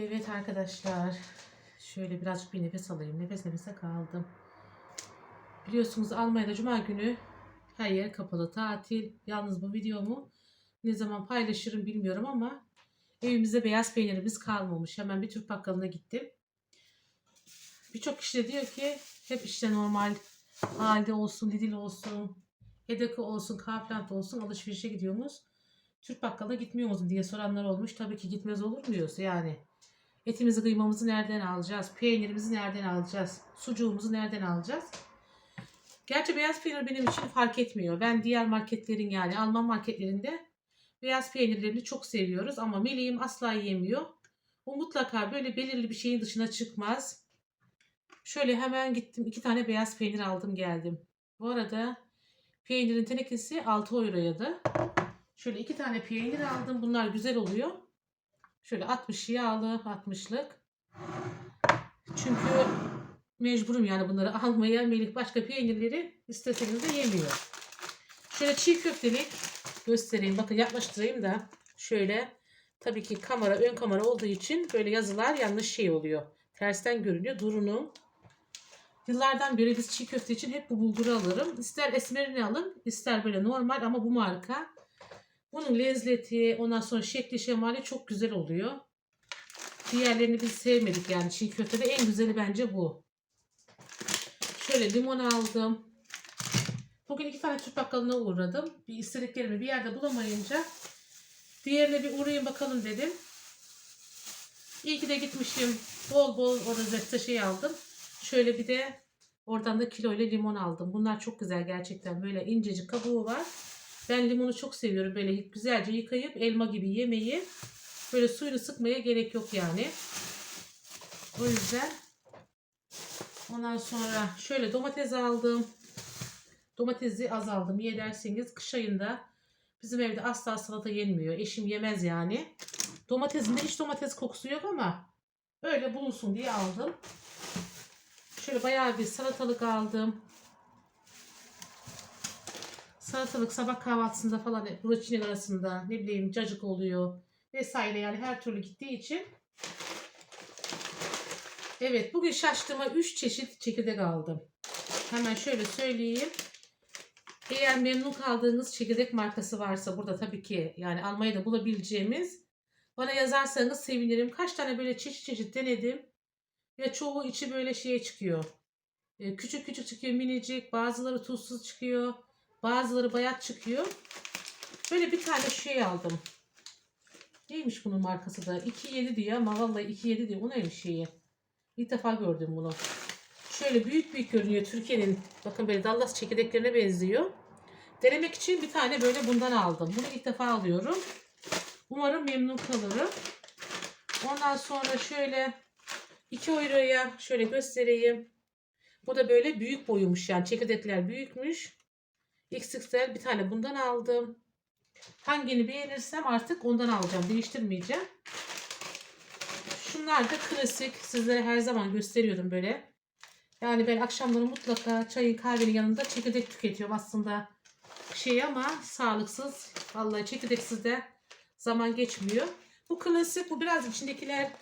Evet arkadaşlar. Şöyle birazcık bir nefes alayım. Nefes nefese kaldım. Biliyorsunuz Almanya'da Cuma günü her yer kapalı tatil. Yalnız bu videomu ne zaman paylaşırım bilmiyorum ama evimizde beyaz peynirimiz kalmamış. Hemen bir Türk bakkalına gittim. Birçok kişi de diyor ki hep işte normal halde olsun, Lidl olsun, Edeka olsun, Kaufland olsun alışverişe gidiyoruz. Türk bakkalına gitmiyor musun diye soranlar olmuş. Tabii ki gitmez olur muyuz? Yani etimizi kıymamızı nereden alacağız? Peynirimizi nereden alacağız? Sucuğumuzu nereden alacağız? Gerçi beyaz peynir benim için fark etmiyor. Ben diğer marketlerin yani Alman marketlerinde beyaz peynirlerini çok seviyoruz ama Melih'im asla yemiyor. O mutlaka böyle belirli bir şeyin dışına çıkmaz. Şöyle hemen gittim iki tane beyaz peynir aldım geldim. Bu arada peynirin tenekesi 6 euroydu. Şöyle iki tane peynir aldım. Bunlar güzel oluyor. Şöyle 60 yağlı 60'lık. Çünkü mecburum yani bunları almaya. Melih başka peynirleri isteseniz de yemiyor. Şöyle çiğ köftelik göstereyim. Bakın yaklaştırayım da şöyle tabii ki kamera ön kamera olduğu için böyle yazılar yanlış şey oluyor. Tersten görünüyor. Durunum. Yıllardan beri biz çiğ köfte için hep bu bulguru alırım. İster esmerini alın, ister böyle normal ama bu marka. Bunun lezzeti, ondan sonra şekli şemali çok güzel oluyor. Diğerlerini biz sevmedik yani çiğ köftede en güzeli bence bu. Şöyle limon aldım. Bugün iki tane Türk bakkalına uğradım. Bir istediklerimi bir yerde bulamayınca diğerine bir uğrayayım bakalım dedim. İyi ki de gitmişim. Bol bol o rozette şey aldım. Şöyle bir de oradan da kilo ile limon aldım. Bunlar çok güzel gerçekten. Böyle incecik kabuğu var. Ben limonu çok seviyorum. Böyle güzelce yıkayıp elma gibi yemeyi. Böyle suyunu sıkmaya gerek yok yani. O yüzden ondan sonra şöyle domates aldım. Domatesi az aldım. Niye derseniz kış ayında bizim evde asla salata yenmiyor. Eşim yemez yani. Domatesinde hiç domates kokusu yok ama öyle bulunsun diye aldım. Şöyle bayağı bir salatalık aldım. Salatalık sabah kahvaltısında falan broçinin arasında ne bileyim cacık oluyor vesaire yani her türlü gittiği için. Evet bugün şaştığıma 3 çeşit çekirdek aldım. Hemen şöyle söyleyeyim. Eğer memnun kaldığınız çekirdek markası varsa burada tabii ki yani Almanya'da bulabileceğimiz bana yazarsanız sevinirim. Kaç tane böyle çeşit çeşit denedim. Ve çoğu içi böyle şeye çıkıyor. Ee, Küçük küçük çıkıyor minicik. Bazıları tuzsuz çıkıyor. Bazıları bayat çıkıyor. Böyle bir tane şey aldım. Neymiş bunun markası da? 2.7 diyor ama vallahi 2.7 diyor. Bu neymiş şeyi? İlk defa gördüm bunu. Şöyle büyük büyük görünüyor Türkiye'nin. Bakın böyle Dallas çekirdeklerine benziyor. Denemek için bir tane böyle bundan aldım. Bunu ilk defa alıyorum. Umarım memnun kalırım. Ondan sonra şöyle 2 euroya şöyle göstereyim. Bu da böyle büyük boyumuş yani çekirdekler büyükmüş. XXL bir tane bundan aldım. Hangini beğenirsem artık ondan alacağım. Değiştirmeyeceğim. Şunlar da klasik. Sizlere her zaman gösteriyorum böyle. Yani ben akşamları mutlaka çayın kahvenin yanında çekirdek tüketiyorum. Aslında şey ama sağlıksız. Vallahi çekirdeksiz de zaman geçmiyor. Bu klasik. Bu biraz içindekiler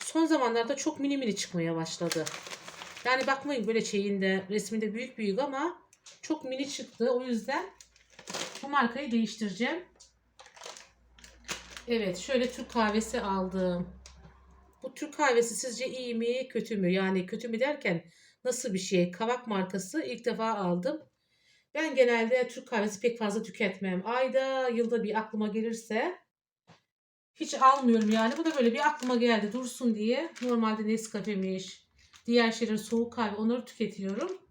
son zamanlarda çok mini mini çıkmaya başladı. Yani bakmayın böyle şeyinde resminde büyük büyük ama çok mini çıktı. O yüzden bu markayı değiştireceğim. Evet şöyle Türk kahvesi aldım. Bu Türk kahvesi sizce iyi mi kötü mü? Yani kötü mü derken nasıl bir şey? Kavak markası ilk defa aldım. Ben genelde Türk kahvesi pek fazla tüketmem. Ayda yılda bir aklıma gelirse hiç almıyorum yani. Bu da böyle bir aklıma geldi dursun diye. Normalde Nescafe'miş, diğer şeyler soğuk kahve onları tüketiyorum.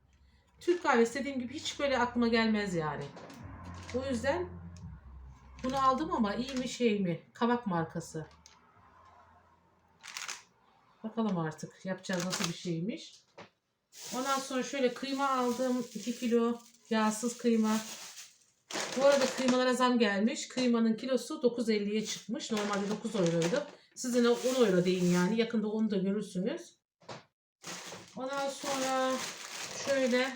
Türk kahvesi dediğim gibi hiç böyle aklıma gelmez yani. O yüzden bunu aldım ama iyi mi şey mi? Kavak markası. Bakalım artık yapacağız nasıl bir şeymiş. Ondan sonra şöyle kıyma aldım. 2 kilo yağsız kıyma. Bu arada kıymalara zam gelmiş. Kıymanın kilosu 9.50'ye çıkmış. Normalde 9 euroydu. Sizin 10 euro deyin yani. Yakında onu da görürsünüz. Ondan sonra şöyle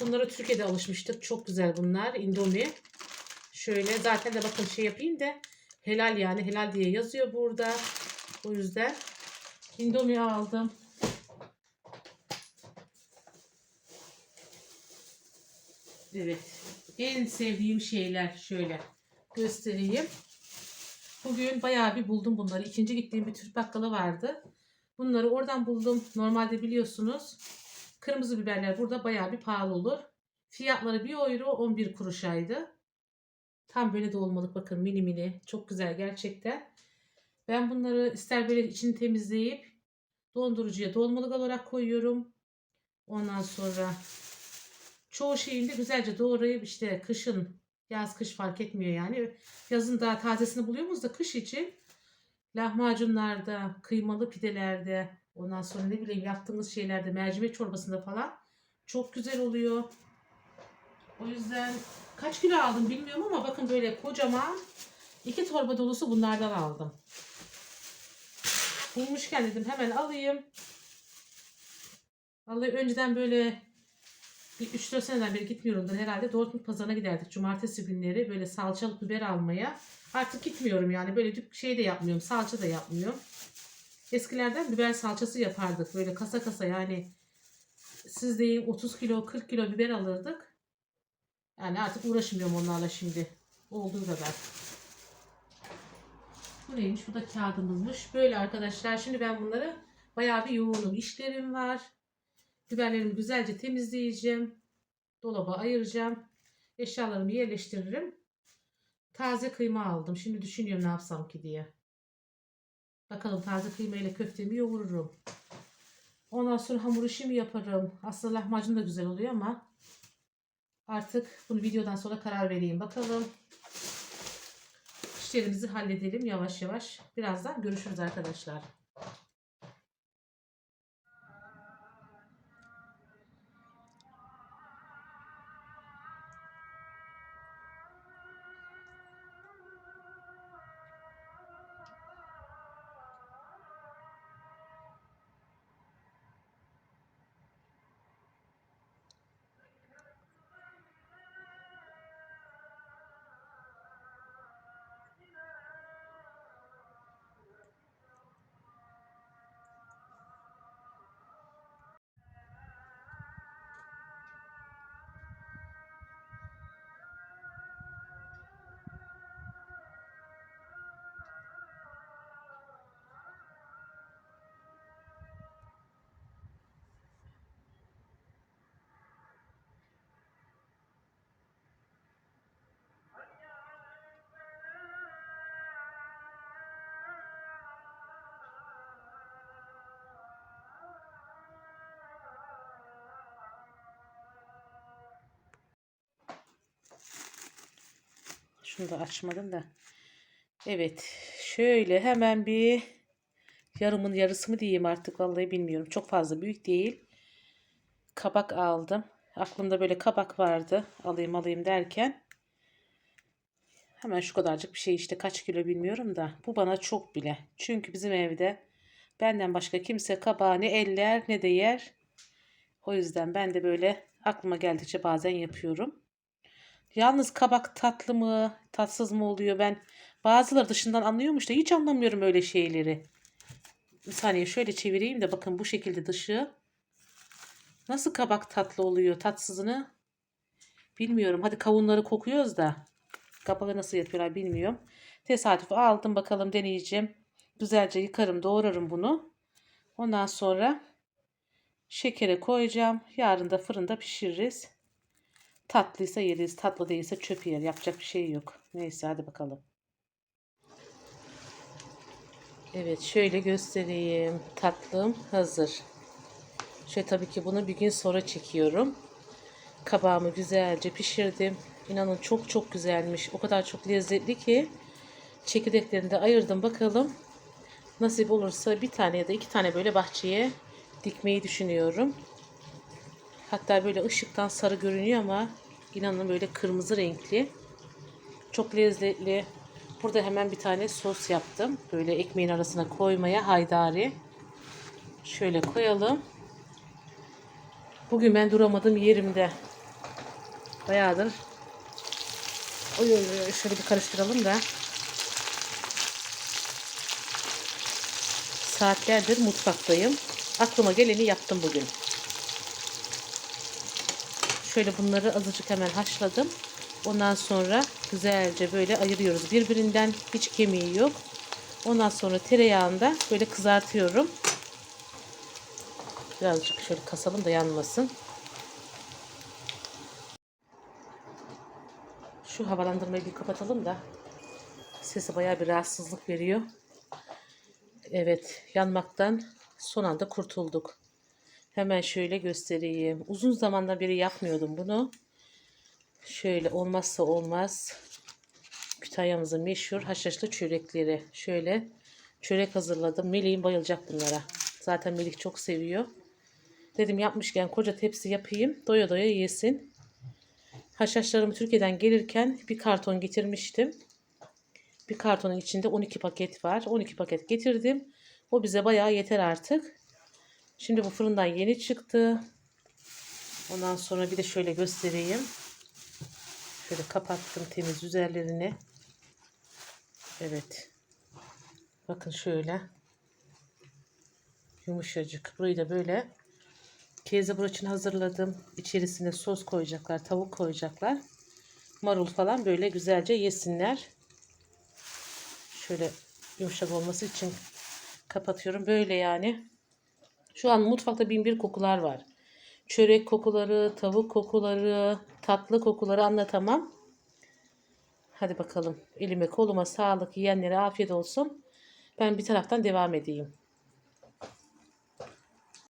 bunlara Türkiye'de alışmıştık. Çok güzel bunlar. Indomie. Şöyle zaten de bakın şey yapayım da helal yani helal diye yazıyor burada. O yüzden Indomie aldım. Evet. En sevdiğim şeyler şöyle göstereyim. Bugün bayağı bir buldum bunları. İkinci gittiğim bir Türk bakkalı vardı. Bunları oradan buldum. Normalde biliyorsunuz kırmızı biberler burada bayağı bir pahalı olur. Fiyatları 1 euro 11 kuruşaydı. Tam böyle dolmalık bakın mini mini. Çok güzel gerçekten. Ben bunları ister böyle içini temizleyip dondurucuya dolmalık olarak koyuyorum. Ondan sonra çoğu şeyini güzelce doğrayıp işte kışın yaz kış fark etmiyor yani. Yazın daha tazesini buluyoruz da kış için lahmacunlarda, kıymalı pidelerde, ondan sonra ne bileyim yaptığımız şeylerde, mercimek çorbasında falan çok güzel oluyor. O yüzden kaç kilo aldım bilmiyorum ama bakın böyle kocaman iki torba dolusu bunlardan aldım. Bulmuşken dedim hemen alayım. Vallahi önceden böyle bir 3-4 seneden beri gitmiyorumdur herhalde. Dortmund pazarına giderdik cumartesi günleri böyle salçalı biber almaya. Artık gitmiyorum yani böyle şey de yapmıyorum salça da yapmıyorum. Eskilerden biber salçası yapardık böyle kasa kasa yani siz deyin 30 kilo 40 kilo biber alırdık. Yani artık uğraşmıyorum onlarla şimdi. Olduğu kadar. Bu neymiş? Bu da kağıdımızmış. Böyle arkadaşlar. Şimdi ben bunları bayağı bir yoğunum. İşlerim var. Biberlerimi güzelce temizleyeceğim. Dolaba ayıracağım. Eşyalarımı yerleştiririm. Taze kıyma aldım. Şimdi düşünüyorum ne yapsam ki diye. Bakalım taze kıyma ile köftemi yoğururum. Ondan sonra hamur işi mi yaparım? Aslında lahmacun da güzel oluyor ama artık bunu videodan sonra karar vereyim. Bakalım. İşlerimizi halledelim yavaş yavaş. Birazdan görüşürüz arkadaşlar. Şunu da açmadım da. Evet. Şöyle hemen bir yarımın yarısı mı diyeyim artık vallahi bilmiyorum. Çok fazla büyük değil. Kabak aldım. Aklımda böyle kabak vardı. Alayım alayım derken. Hemen şu kadarcık bir şey işte kaç kilo bilmiyorum da. Bu bana çok bile. Çünkü bizim evde benden başka kimse kabağı ne eller ne de yer. O yüzden ben de böyle aklıma geldikçe bazen yapıyorum. Yalnız kabak tatlı mı, tatsız mı oluyor ben bazıları dışından anlıyormuş da hiç anlamıyorum öyle şeyleri. Bir saniye şöyle çevireyim de bakın bu şekilde dışı. Nasıl kabak tatlı oluyor tatsızını bilmiyorum. Hadi kavunları kokuyoruz da kabağı nasıl yapıyorlar bilmiyorum. Tesadüf aldım bakalım deneyeceğim. Güzelce yıkarım doğrarım bunu. Ondan sonra şekere koyacağım. Yarın da fırında pişiririz. Tatlıysa yeriz, tatlı değilse çöp yer. Yapacak bir şey yok. Neyse hadi bakalım. Evet şöyle göstereyim. Tatlım hazır. Şöyle tabii ki bunu bir gün sonra çekiyorum. Kabağımı güzelce pişirdim. İnanın çok çok güzelmiş. O kadar çok lezzetli ki. Çekirdeklerini de ayırdım bakalım. Nasip olursa bir tane ya da iki tane böyle bahçeye dikmeyi düşünüyorum. Hatta böyle ışıktan sarı görünüyor ama inanın böyle kırmızı renkli. Çok lezzetli. Burada hemen bir tane sos yaptım. Böyle ekmeğin arasına koymaya haydari. Şöyle koyalım. Bugün ben duramadım yerimde. Bayağıdır. Oy oy şöyle bir karıştıralım da. Saatlerdir mutfaktayım. Aklıma geleni yaptım bugün. Şöyle bunları azıcık hemen haşladım. Ondan sonra güzelce böyle ayırıyoruz. Birbirinden hiç kemiği yok. Ondan sonra tereyağında böyle kızartıyorum. Birazcık şöyle kasalım da yanmasın. Şu havalandırmayı bir kapatalım da sesi bayağı bir rahatsızlık veriyor. Evet, yanmaktan son anda kurtulduk. Hemen şöyle göstereyim. Uzun zamandan beri yapmıyordum bunu. Şöyle olmazsa olmaz. Kütahya'mızın meşhur haşhaşlı çörekleri. Şöyle çörek hazırladım. Melih'in bayılacak bunlara. Zaten Melih çok seviyor. Dedim yapmışken koca tepsi yapayım. Doya doya yesin. Haşhaşlarımı Türkiye'den gelirken bir karton getirmiştim. Bir kartonun içinde 12 paket var. 12 paket getirdim. O bize bayağı yeter artık. Şimdi bu fırından yeni çıktı. Ondan sonra bir de şöyle göstereyim. Şöyle kapattım temiz üzerlerini. Evet. Bakın şöyle. Yumuşacık. Burayı da böyle keze için hazırladım. İçerisine sos koyacaklar, tavuk koyacaklar. Marul falan böyle güzelce yesinler. Şöyle yumuşak olması için kapatıyorum. Böyle yani. Şu an mutfakta bin bir kokular var. Çörek kokuları, tavuk kokuları, tatlı kokuları anlatamam. Hadi bakalım. Elime koluma sağlık, yiyenlere afiyet olsun. Ben bir taraftan devam edeyim.